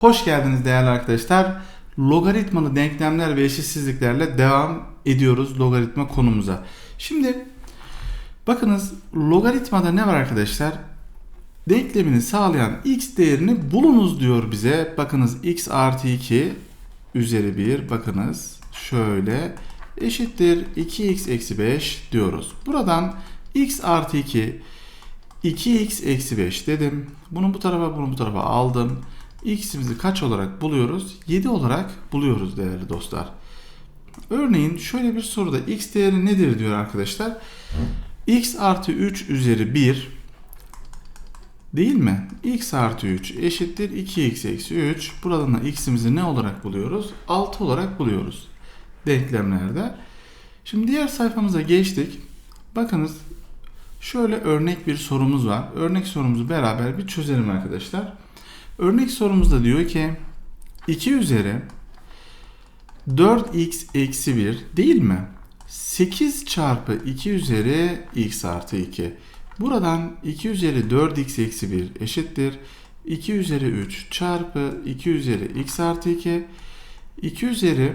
Hoş geldiniz değerli arkadaşlar. Logaritmalı denklemler ve eşitsizliklerle devam ediyoruz logaritma konumuza. Şimdi bakınız logaritmada ne var arkadaşlar? Denklemini sağlayan x değerini bulunuz diyor bize. Bakınız x artı 2 üzeri 1 bakınız şöyle eşittir 2x eksi 5 diyoruz. Buradan x artı 2 2x eksi 5 dedim. Bunu bu tarafa bunu bu tarafa aldım x'imizi kaç olarak buluyoruz? 7 olarak buluyoruz değerli dostlar. Örneğin şöyle bir soruda x değeri nedir diyor arkadaşlar. x artı 3 üzeri 1 değil mi? x artı 3 eşittir 2x eksi 3. Buradan da x'imizi ne olarak buluyoruz? 6 olarak buluyoruz denklemlerde. Şimdi diğer sayfamıza geçtik. Bakınız şöyle örnek bir sorumuz var. Örnek sorumuzu beraber bir çözelim arkadaşlar. Örnek sorumuzda diyor ki 2 üzeri 4x eksi 1 değil mi? 8 çarpı 2 üzeri x artı 2. Buradan 2 üzeri 4x eksi 1 eşittir. 2 üzeri 3 çarpı 2 üzeri x artı 2. 2 üzeri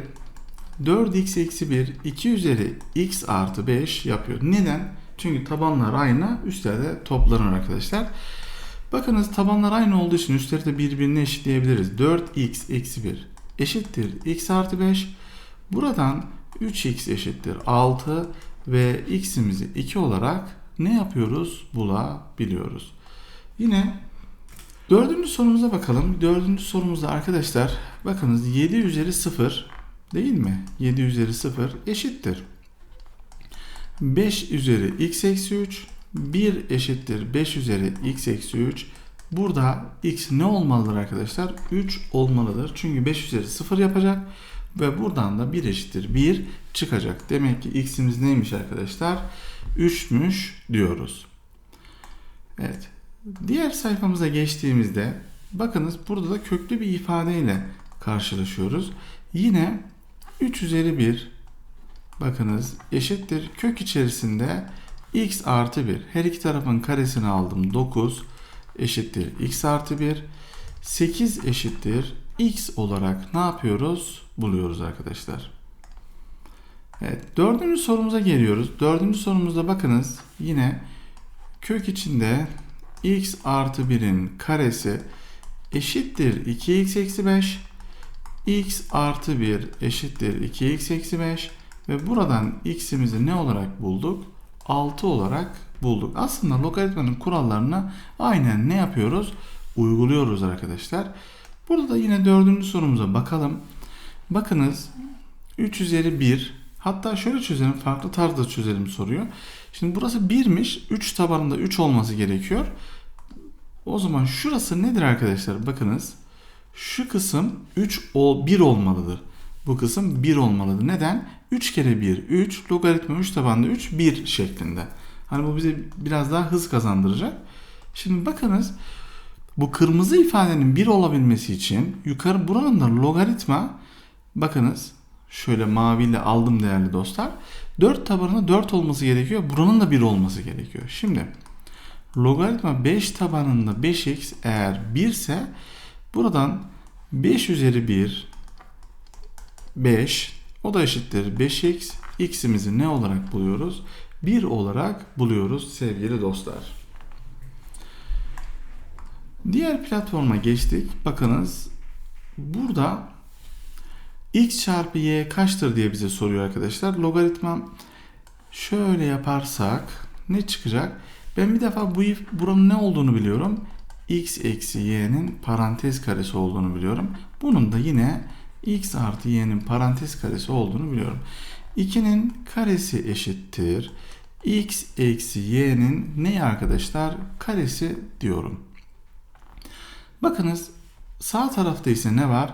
4x eksi 1 2 üzeri x artı 5 yapıyor. Neden? Çünkü tabanlar aynı üstlerde toplanır arkadaşlar. Bakınız tabanlar aynı olduğu için üstleri de birbirine eşitleyebiliriz. 4x eksi 1 eşittir x artı 5. Buradan 3x eşittir 6 ve x'imizi 2 olarak ne yapıyoruz? Bulabiliyoruz. Yine dördüncü sorumuza bakalım. Dördüncü sorumuzda arkadaşlar bakınız 7 üzeri 0 değil mi? 7 üzeri 0 eşittir. 5 üzeri x eksi 3 1 eşittir 5 üzeri x eksi 3. Burada x ne olmalıdır arkadaşlar? 3 olmalıdır. Çünkü 5 üzeri 0 yapacak. Ve buradan da 1 eşittir 1 çıkacak. Demek ki x'imiz neymiş arkadaşlar? 3'müş diyoruz. Evet. Diğer sayfamıza geçtiğimizde bakınız burada da köklü bir ifadeyle karşılaşıyoruz. Yine 3 üzeri 1 bakınız eşittir kök içerisinde x artı 1. Her iki tarafın karesini aldım. 9 eşittir x artı 1. 8 eşittir x olarak ne yapıyoruz? Buluyoruz arkadaşlar. Evet, dördüncü sorumuza geliyoruz. Dördüncü sorumuzda bakınız yine kök içinde x artı 1'in karesi eşittir 2x eksi 5 x artı 1 eşittir 2x eksi 5 ve buradan x'imizi ne olarak bulduk? 6 olarak bulduk. Aslında logaritmanın kurallarını aynen ne yapıyoruz? Uyguluyoruz arkadaşlar. Burada da yine dördüncü sorumuza bakalım. Bakınız 3 üzeri 1 hatta şöyle çözelim farklı tarzda çözelim soruyu. Şimdi burası 1'miş 3 tabanında 3 olması gerekiyor. O zaman şurası nedir arkadaşlar? Bakınız şu kısım 3 1 olmalıdır. Bu kısım 1 olmalıdır. Neden? 3 kere 1 3 logaritma 3 tabanlı 3 1 şeklinde. Hani bu bize biraz daha hız kazandıracak. Şimdi bakınız bu kırmızı ifadenin 1 olabilmesi için yukarı buranın da logaritma bakınız şöyle maviyle aldım değerli dostlar. 4 tabanında 4 olması gerekiyor. Buranın da 1 olması gerekiyor. Şimdi logaritma 5 tabanında 5x eğer 1 ise buradan 5 üzeri 1 5 o da eşittir 5x. x'imizi ne olarak buluyoruz? 1 olarak buluyoruz sevgili dostlar. Diğer platforma geçtik. Bakınız burada x çarpı y kaçtır diye bize soruyor arkadaşlar. Logaritma şöyle yaparsak ne çıkacak? Ben bir defa bu buranın ne olduğunu biliyorum. x eksi y'nin parantez karesi olduğunu biliyorum. Bunun da yine x artı y'nin parantez karesi olduğunu biliyorum. 2'nin karesi eşittir. x eksi y'nin ne arkadaşlar? Karesi diyorum. Bakınız sağ tarafta ise ne var?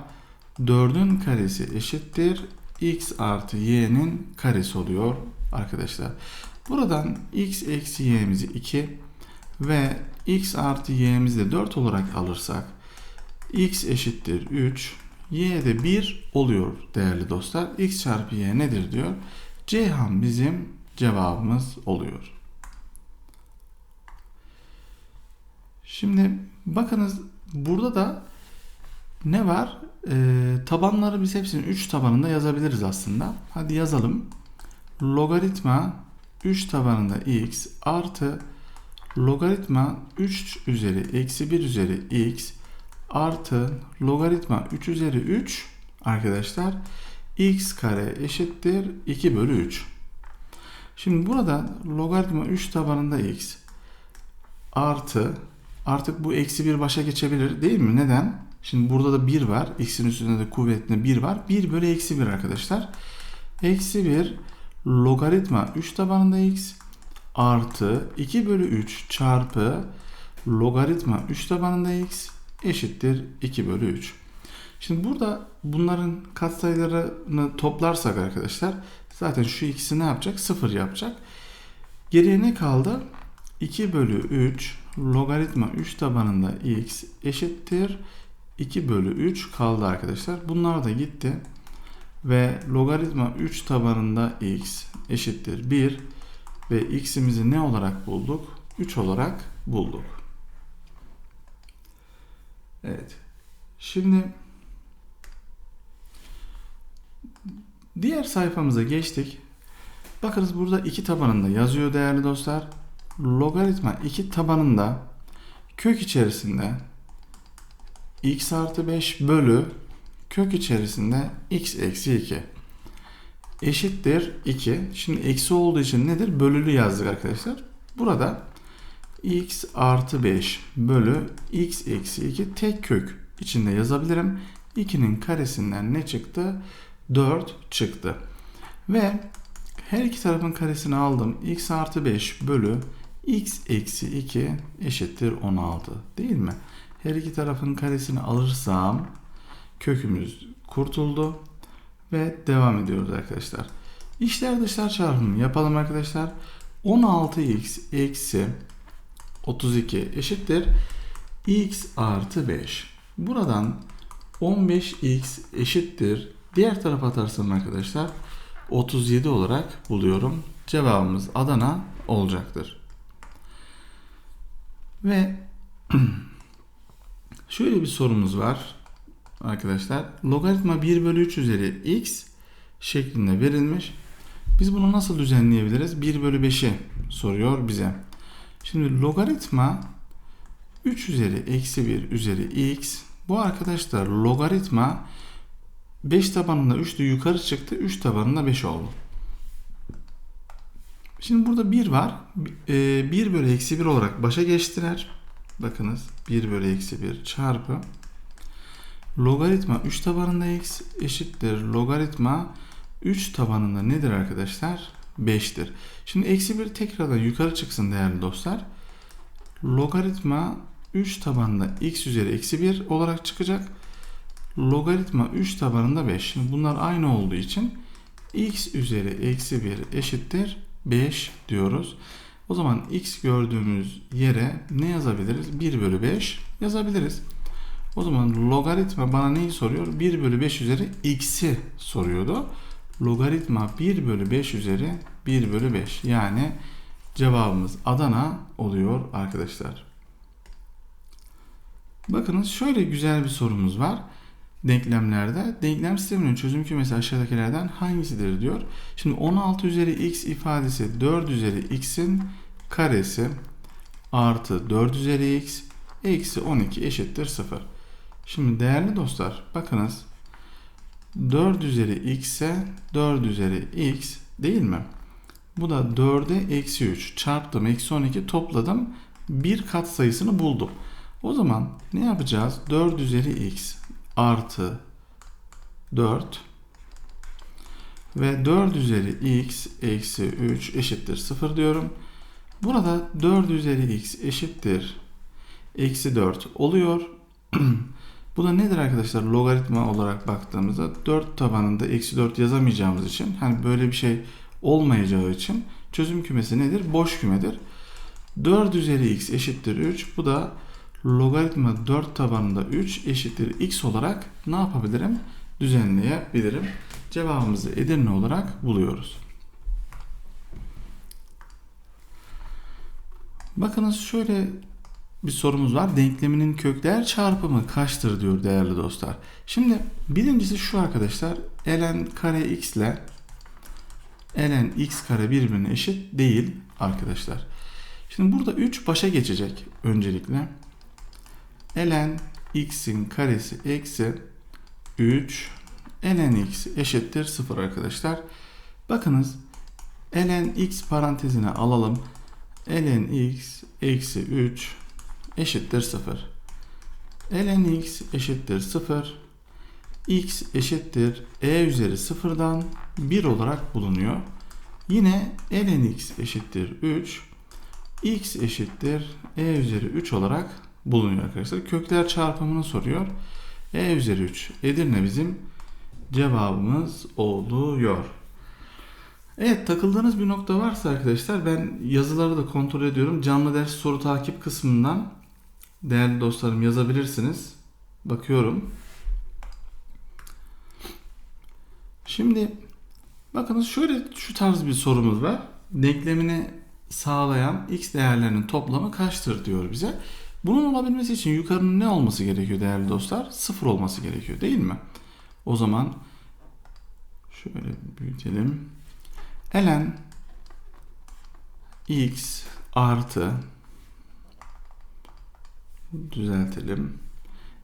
4'ün karesi eşittir. x artı y'nin karesi oluyor arkadaşlar. Buradan x eksi y'mizi 2 ve x artı y'mizi de 4 olarak alırsak x eşittir 3 y de 1 oluyor değerli dostlar. x çarpı y nedir diyor. Ceyhan bizim cevabımız oluyor. Şimdi bakınız burada da Ne var? Ee, tabanları biz hepsini 3 tabanında yazabiliriz aslında. Hadi yazalım. Logaritma 3 tabanında x artı logaritma 3 üzeri eksi 1 üzeri x artı logaritma 3 üzeri 3 arkadaşlar x kare eşittir 2 bölü 3. Şimdi burada logaritma 3 tabanında x artı artık bu eksi 1 başa geçebilir değil mi? Neden? Şimdi burada da 1 var. X'in üstünde de kuvvetinde 1 var. 1 bölü eksi 1 arkadaşlar. Eksi 1 logaritma 3 tabanında x artı 2 bölü 3 çarpı logaritma 3 tabanında x eşittir 2 bölü 3. Şimdi burada bunların katsayılarını toplarsak arkadaşlar zaten şu ikisi ne yapacak? 0 yapacak. Geriye ne kaldı? 2 bölü 3 logaritma 3 tabanında x eşittir 2 bölü 3 kaldı arkadaşlar. Bunlar da gitti. Ve logaritma 3 tabanında x eşittir 1 ve x'imizi ne olarak bulduk? 3 olarak bulduk. Evet. Şimdi diğer sayfamıza geçtik. Bakınız burada iki tabanında yazıyor değerli dostlar. Logaritma iki tabanında kök içerisinde x artı 5 bölü kök içerisinde x eksi 2 eşittir 2. Şimdi eksi olduğu için nedir? Bölülü yazdık arkadaşlar. Burada x artı 5 bölü x eksi 2 tek kök içinde yazabilirim. 2'nin karesinden ne çıktı? 4 çıktı. Ve her iki tarafın karesini aldım. x artı 5 bölü x eksi 2 eşittir 16 değil mi? Her iki tarafın karesini alırsam kökümüz kurtuldu ve devam ediyoruz arkadaşlar. İşler dışlar çarpımı yapalım arkadaşlar. 16x eksi 32 eşittir x artı 5. Buradan 15x eşittir. Diğer tarafa atarsam arkadaşlar 37 olarak buluyorum. Cevabımız Adana olacaktır. Ve şöyle bir sorumuz var arkadaşlar. Logaritma 1 bölü 3 üzeri x şeklinde verilmiş. Biz bunu nasıl düzenleyebiliriz? 1 bölü 5'i soruyor bize. Şimdi logaritma 3 üzeri eksi 1 üzeri x. Bu arkadaşlar logaritma 5 tabanında 3 de yukarı çıktı. 3 tabanında 5 oldu. Şimdi burada 1 var. 1 bölü eksi 1 olarak başa geçtiler. Bakınız 1 bölü eksi 1 çarpı logaritma 3 tabanında x eşittir logaritma 3 tabanında nedir arkadaşlar? 5'tir. Şimdi eksi 1 tekrardan yukarı çıksın değerli dostlar. Logaritma 3 tabanında x üzeri eksi 1 olarak çıkacak. Logaritma 3 tabanında 5. Şimdi bunlar aynı olduğu için x üzeri eksi 1 eşittir 5 diyoruz. O zaman x gördüğümüz yere ne yazabiliriz? 1 bölü 5 yazabiliriz. O zaman logaritma bana neyi soruyor? 1 bölü 5 üzeri x'i soruyordu. Logaritma 1 bölü 5 üzeri 1 bölü 5. Yani cevabımız Adana oluyor arkadaşlar. Bakınız şöyle güzel bir sorumuz var. Denklemlerde denklem sisteminin çözüm kümesi aşağıdakilerden hangisidir diyor. Şimdi 16 üzeri x ifadesi 4 üzeri x'in karesi artı 4 üzeri x eksi 12 eşittir 0. Şimdi değerli dostlar bakınız 4 üzeri x'e 4 üzeri x değil mi? Bu da 4'e eksi 3 çarptım eksi 12 topladım bir kat sayısını buldum. O zaman ne yapacağız? 4 üzeri x artı 4 ve 4 üzeri x eksi 3 eşittir 0 diyorum. Burada 4 üzeri x eşittir eksi 4 oluyor. Bu da nedir arkadaşlar? Logaritma olarak baktığımızda 4 tabanında eksi 4 yazamayacağımız için hani böyle bir şey olmayacağı için çözüm kümesi nedir? Boş kümedir. 4 üzeri x eşittir 3. Bu da logaritma 4 tabanında 3 eşittir x olarak ne yapabilirim? Düzenleyebilirim. Cevabımızı Edirne olarak buluyoruz. Bakınız şöyle bir sorumuz var. Denkleminin kökler çarpımı kaçtır diyor değerli dostlar. Şimdi birincisi şu arkadaşlar. ln kare x ile ln x kare birbirine eşit değil arkadaşlar. Şimdi burada 3 başa geçecek öncelikle. ln x'in karesi eksi 3 ln x eşittir 0 arkadaşlar. Bakınız ln x parantezine alalım. ln x eksi 3 eşittir 0. ln x eşittir 0. x eşittir e üzeri 0'dan 1 olarak bulunuyor. Yine ln x eşittir 3. x eşittir e üzeri 3 olarak bulunuyor arkadaşlar. Kökler çarpımını soruyor. e üzeri 3 Edirne bizim cevabımız oluyor. Evet takıldığınız bir nokta varsa arkadaşlar ben yazıları da kontrol ediyorum. Canlı ders soru takip kısmından değerli dostlarım yazabilirsiniz. Bakıyorum. Şimdi bakınız şöyle şu tarz bir sorumuz var. Denklemini sağlayan x değerlerinin toplamı kaçtır diyor bize. Bunun olabilmesi için yukarının ne olması gerekiyor değerli dostlar? Sıfır olması gerekiyor değil mi? O zaman şöyle büyütelim. ln x artı düzeltelim.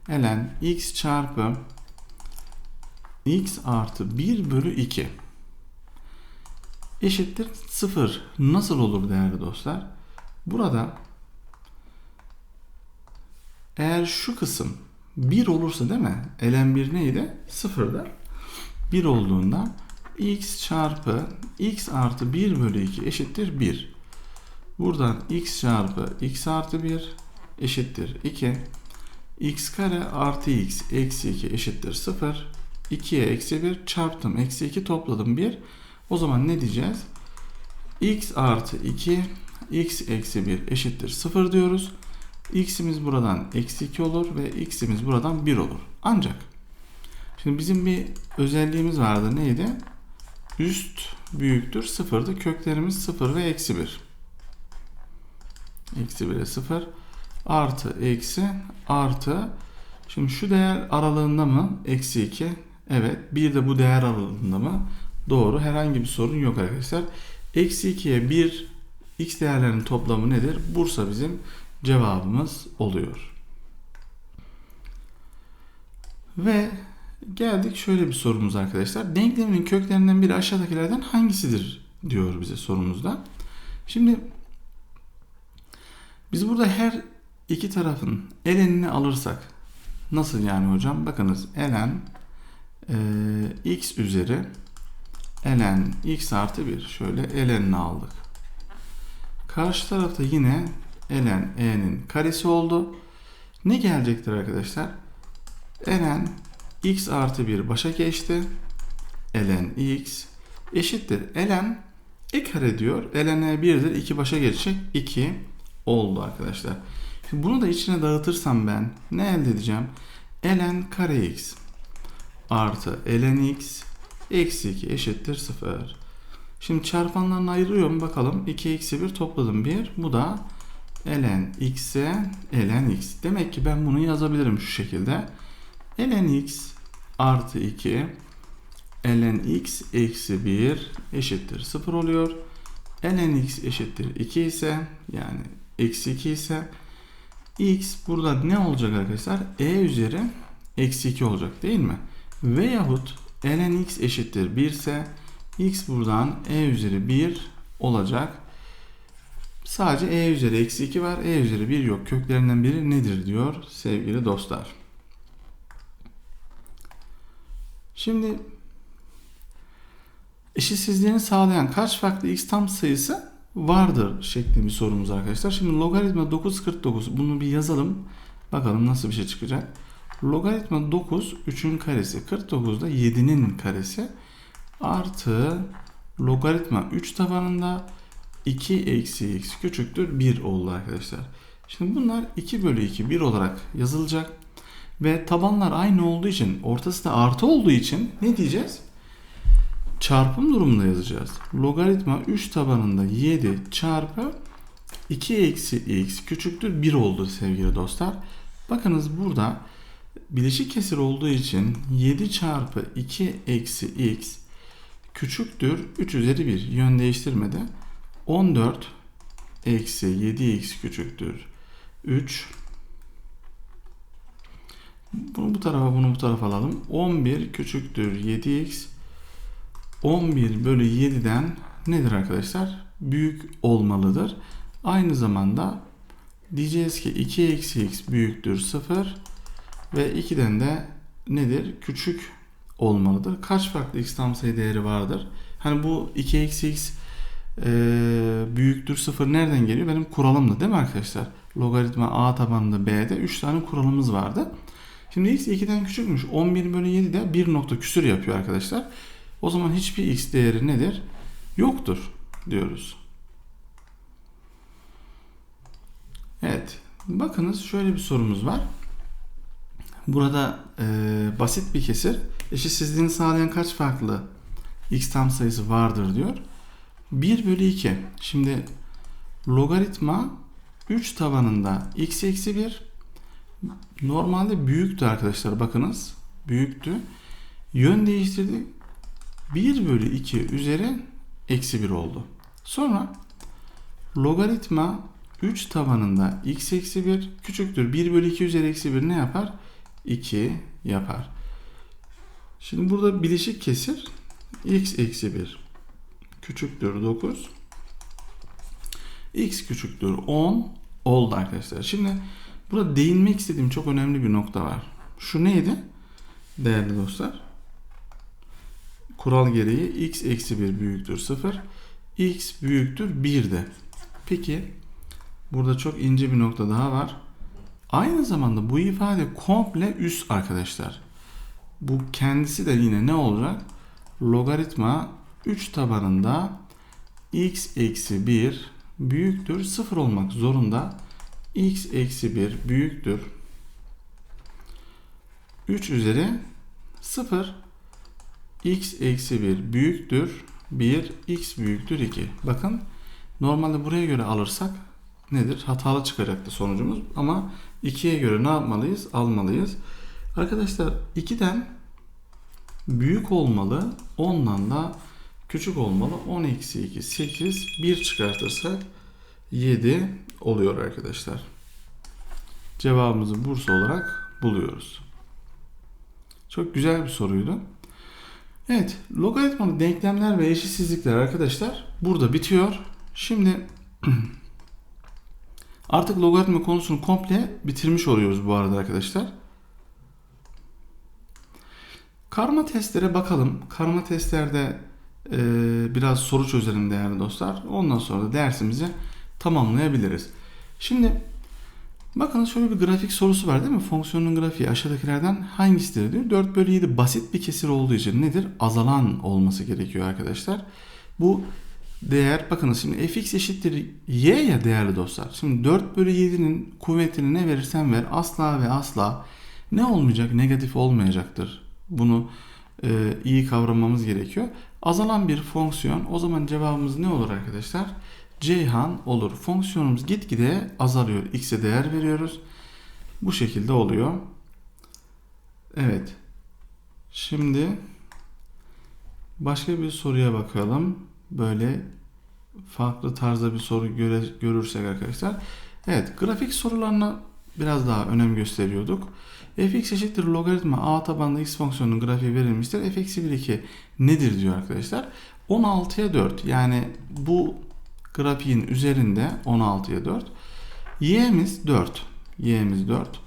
ln x çarpı x artı 1 bölü 2 eşittir 0. Nasıl olur değerli dostlar? Burada eğer şu kısım 1 olursa değil mi? ln 1 neydi? 0'da. 1 olduğunda x çarpı x artı 1 bölü 2 eşittir 1. Buradan x çarpı x artı 1 eşittir 2. x kare artı x eksi 2 eşittir 0. 2'ye eksi 1 çarptım. Eksi 2 topladım 1. O zaman ne diyeceğiz? x artı 2 x eksi 1 eşittir 0 diyoruz. x'imiz buradan eksi 2 olur ve x'imiz buradan 1 olur. Ancak şimdi bizim bir özelliğimiz vardı. Neydi? Üst büyüktür 0'dı. Köklerimiz 0 ve eksi 1. Eksi 1'e 0 artı eksi artı şimdi şu değer aralığında mı? Eksi 2 evet bir de bu değer aralığında mı? Doğru herhangi bir sorun yok arkadaşlar. Eksi 2'ye 1 x değerlerinin toplamı nedir? Bursa bizim cevabımız oluyor. Ve geldik şöyle bir sorumuz arkadaşlar. Denkleminin köklerinden biri aşağıdakilerden hangisidir diyor bize sorumuzda. Şimdi biz burada her iki tarafın elenini alırsak nasıl yani hocam? Bakınız elen e, x üzeri elen x artı 1. Şöyle elenini aldık. Karşı tarafta yine elen e'nin karesi oldu. Ne gelecektir arkadaşlar? elen x artı 1 başa geçti. elen x eşittir. elen e kare diyor. ln e 1'dir. 2 başa geçecek. 2 oldu arkadaşlar. Şimdi bunu da içine dağıtırsam ben ne elde edeceğim? ln kare x artı ln x eksi 2 eşittir 0. Şimdi çarpanlarını ayırıyorum bakalım. 2 eksi 1 topladım 1. Bu da ln x'e ln x. Demek ki ben bunu yazabilirim şu şekilde. ln x artı 2 ln x eksi 1 eşittir 0 oluyor. ln x eşittir 2 ise yani eksi 2 ise x burada ne olacak arkadaşlar? e üzeri eksi 2 olacak değil mi? Veyahut ln x eşittir 1 ise x buradan e üzeri 1 olacak. Sadece e üzeri eksi 2 var. e üzeri 1 yok. Köklerinden biri nedir diyor sevgili dostlar. Şimdi eşitsizliğini sağlayan kaç farklı x tam sayısı vardır şeklinde bir sorumuz arkadaşlar. Şimdi logaritma 949 bunu bir yazalım. Bakalım nasıl bir şey çıkacak. Logaritma 9 3'ün karesi 49 da 7'nin karesi artı logaritma 3 tabanında 2 eksi x küçüktür 1 oldu arkadaşlar. Şimdi bunlar 2 bölü 2 1 olarak yazılacak. Ve tabanlar aynı olduğu için ortası da artı olduğu için ne diyeceğiz? Çarpım durumunda yazacağız. Logaritma 3 tabanında 7 çarpı 2 eksi x küçüktür 1 oldu sevgili dostlar. Bakınız burada bileşik kesir olduğu için 7 çarpı 2 eksi x küçüktür 3 üzeri 1 yön değiştirmede 14 eksi 7x küçüktür 3 bunu bu tarafa bunu bu tarafa alalım 11 küçüktür 7x 11 bölü 7'den nedir arkadaşlar? Büyük olmalıdır. Aynı zamanda diyeceğiz ki 2 eksi x büyüktür 0 ve 2'den de nedir? Küçük olmalıdır. Kaç farklı x tam sayı değeri vardır? Hani bu 2 eksi x e, büyüktür 0 nereden geliyor? Benim kuralımdı değil mi arkadaşlar? Logaritma a tabanında b'de 3 tane kuralımız vardı. Şimdi x 2'den küçükmüş. 11 bölü 7 de 1 nokta küsür yapıyor arkadaşlar. O zaman hiçbir x değeri nedir? Yoktur diyoruz. Evet. Bakınız şöyle bir sorumuz var. Burada e, basit bir kesir. Eşitsizliğini sağlayan kaç farklı x tam sayısı vardır diyor. 1 bölü 2. Şimdi logaritma 3 tabanında x eksi 1 normalde büyüktü arkadaşlar bakınız. Büyüktü. Yön değiştirdik. 1 bölü 2 üzeri eksi 1 oldu. Sonra logaritma 3 tabanında x eksi 1 küçüktür. 1 bölü 2 üzeri eksi 1 ne yapar? 2 yapar. Şimdi burada bileşik kesir x eksi 1 küçüktür 9 x küçüktür 10 oldu arkadaşlar. Şimdi burada değinmek istediğim çok önemli bir nokta var. Şu neydi? Değerli dostlar. Kural gereği x eksi 1 büyüktür 0. x büyüktür 1'de. Peki burada çok ince bir nokta daha var. Aynı zamanda bu ifade komple üst arkadaşlar. Bu kendisi de yine ne olacak? Logaritma 3 tabanında x eksi 1 büyüktür 0 olmak zorunda. x eksi 1 büyüktür 3 üzeri 0 x eksi 1 büyüktür 1 x büyüktür 2. Bakın normalde buraya göre alırsak nedir? Hatalı çıkacaktı sonucumuz ama 2'ye göre ne yapmalıyız? Almalıyız. Arkadaşlar 2'den büyük olmalı. 10'dan da küçük olmalı. 10 eksi 2 8 1 çıkartırsak 7 oluyor arkadaşlar. Cevabımızı Bursa olarak buluyoruz. Çok güzel bir soruydu. Evet, logaritmalı denklemler ve eşitsizlikler arkadaşlar burada bitiyor. Şimdi artık logaritma konusunu komple bitirmiş oluyoruz bu arada arkadaşlar. Karma testlere bakalım. Karma testlerde e, biraz soru çözelim değerli dostlar. Ondan sonra da dersimizi tamamlayabiliriz. Şimdi bakın şöyle bir grafik sorusu var değil mi? Fonksiyonun grafiği aşağıdakilerden hangisidir diyor. 4 bölü 7 basit bir kesir olduğu için nedir? Azalan olması gerekiyor arkadaşlar. Bu değer bakınız şimdi fx eşittir y ya değerli dostlar. Şimdi 4 bölü 7'nin kuvvetini ne verirsen ver asla ve asla ne olmayacak? Negatif olmayacaktır. Bunu e, iyi kavramamız gerekiyor. Azalan bir fonksiyon o zaman cevabımız ne olur arkadaşlar? Ceyhan olur. Fonksiyonumuz gitgide azalıyor. X'e değer veriyoruz. Bu şekilde oluyor. Evet. Şimdi başka bir soruya bakalım. Böyle farklı tarzda bir soru göre, görürsek arkadaşlar. Evet, grafik sorularına biraz daha önem gösteriyorduk. fx eşittir logaritma a tabanlı x fonksiyonunun grafiği verilmiştir. f eksi 1 2 nedir diyor arkadaşlar. 16'ya 4 yani bu grafiğin üzerinde 16'ya 4. y'miz 4. y'miz 4.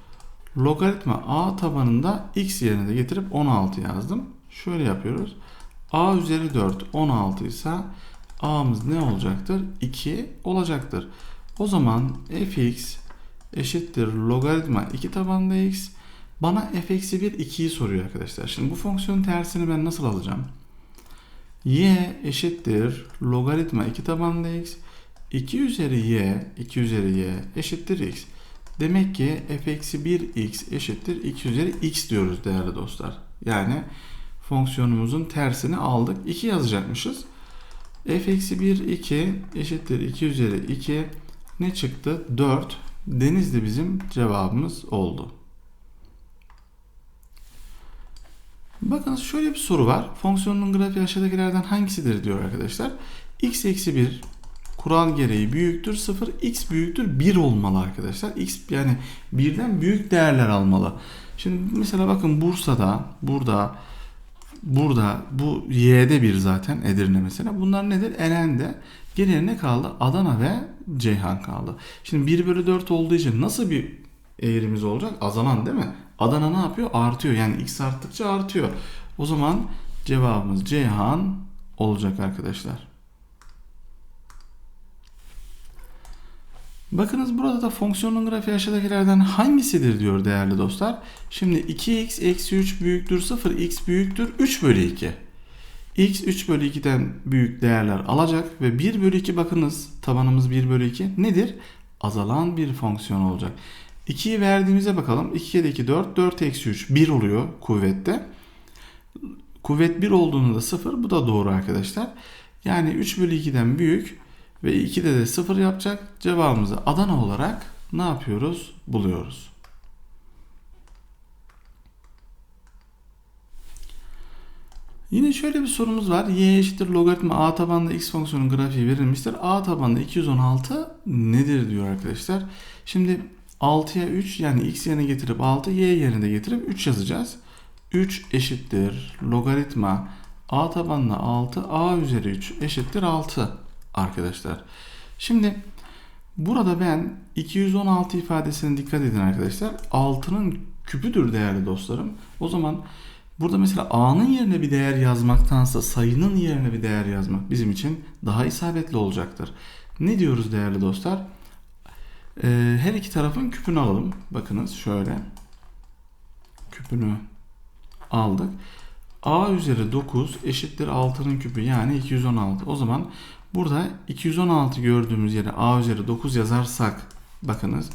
Logaritma a tabanında x yerine de getirip 16 yazdım. Şöyle yapıyoruz. a üzeri 4 16 ise a'mız ne olacaktır? 2 olacaktır. O zaman fx eşittir logaritma 2 tabanında x bana f eksi 1 2'yi soruyor arkadaşlar. Şimdi bu fonksiyonun tersini ben nasıl alacağım? Y eşittir logaritma 2 tabanında x 2 üzeri y 2 üzeri y eşittir x. Demek ki f eksi 1 x eşittir 2 üzeri x diyoruz değerli dostlar. Yani fonksiyonumuzun tersini aldık. 2 yazacakmışız. f eksi 1 2 eşittir 2 üzeri 2 Ne çıktı? 4. Denizli bizim cevabımız oldu. Bakınız şöyle bir soru var. Fonksiyonun grafiği aşağıdakilerden hangisidir diyor arkadaşlar. x eksi 1 kural gereği büyüktür 0, x büyüktür 1 olmalı arkadaşlar. x yani birden büyük değerler almalı. Şimdi mesela bakın Bursa'da, burada, burada bu y'de bir zaten Edirne mesela. Bunlar nedir? Elen'de. Geriye ne kaldı? Adana ve Ceyhan kaldı. Şimdi 1 bölü 4 olduğu için nasıl bir eğrimiz olacak? Azalan değil mi? Adana ne yapıyor? Artıyor. Yani x arttıkça artıyor. O zaman cevabımız Ceyhan olacak arkadaşlar. Bakınız burada da fonksiyonun grafiği aşağıdakilerden hangisidir diyor değerli dostlar. Şimdi 2x eksi 3 büyüktür 0, x büyüktür 3 bölü 2. x 3 bölü 2'den büyük değerler alacak ve 1 bölü 2 bakınız tabanımız 1 bölü 2 nedir? Azalan bir fonksiyon olacak. 2'yi verdiğimize bakalım. 2 kere 2 4, 4 eksi 3 1 oluyor kuvvette. Kuvvet 1 olduğunda da 0 bu da doğru arkadaşlar. Yani 3 bölü 2'den büyük ve 2'de de 0 yapacak. Cevabımızı Adana olarak ne yapıyoruz? Buluyoruz. Yine şöyle bir sorumuz var. y eşittir logaritma a tabanlı x fonksiyonun grafiği verilmiştir. a tabanlı 216 nedir diyor arkadaşlar. Şimdi 6'ya 3 yani x yerine getirip 6 y yerine getirip 3 yazacağız. 3 eşittir logaritma a tabanlı 6 a üzeri 3 eşittir 6 arkadaşlar. Şimdi burada ben 216 ifadesine dikkat edin arkadaşlar. 6'nın küpüdür değerli dostlarım. O zaman burada mesela a'nın yerine bir değer yazmaktansa sayının yerine bir değer yazmak bizim için daha isabetli olacaktır. Ne diyoruz değerli dostlar? Ee, her iki tarafın küpünü alalım. Bakınız şöyle. Küpünü aldık. A üzeri 9 eşittir 6'nın küpü yani 216. O zaman burada 216 gördüğümüz yere A üzeri 9 yazarsak bakınız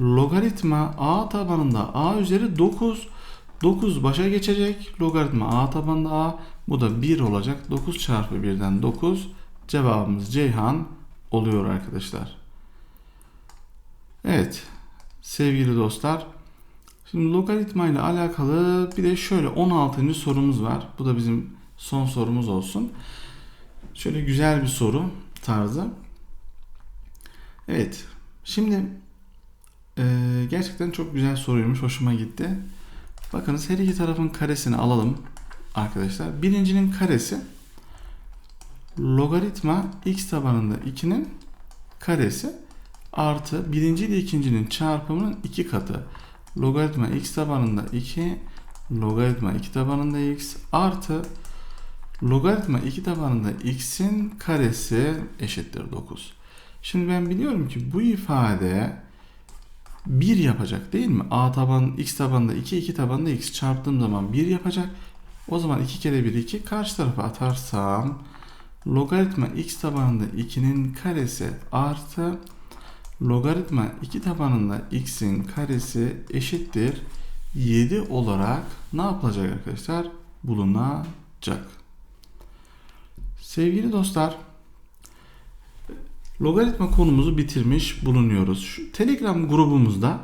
logaritma A tabanında A üzeri 9 9 başa geçecek. Logaritma A tabanında A bu da 1 olacak. 9 çarpı 1'den 9 cevabımız Ceyhan oluyor arkadaşlar. Evet sevgili dostlar Şimdi logaritma ile alakalı bir de şöyle 16. sorumuz var. Bu da bizim son sorumuz olsun. Şöyle güzel bir soru tarzı. Evet. Şimdi e, gerçekten çok güzel soruymuş. Hoşuma gitti. Bakınız her iki tarafın karesini alalım arkadaşlar. Birincinin karesi logaritma x tabanında 2'nin karesi artı birinci ile ikincinin çarpımının iki katı logaritma x tabanında 2 logaritma 2 tabanında x artı logaritma 2 tabanında x'in karesi eşittir 9. Şimdi ben biliyorum ki bu ifade 1 yapacak değil mi? A taban x tabanında 2 2 tabanında x çarptığım zaman 1 yapacak. O zaman 2 kere 1 2 karşı tarafa atarsam logaritma x tabanında 2'nin karesi artı logaritma 2 tabanında x'in karesi eşittir 7 olarak ne yapılacak arkadaşlar? Bulunacak. Sevgili dostlar logaritma konumuzu bitirmiş bulunuyoruz. Şu Telegram grubumuzda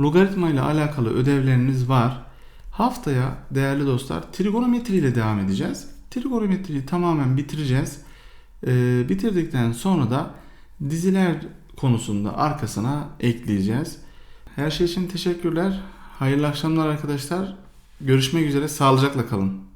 logaritma ile alakalı ödevleriniz var. Haftaya değerli dostlar trigonometri ile devam edeceğiz. Trigonometriyi tamamen bitireceğiz. Ee, bitirdikten sonra da diziler konusunda arkasına ekleyeceğiz. Her şey için teşekkürler. Hayırlı akşamlar arkadaşlar. Görüşmek üzere. Sağlıcakla kalın.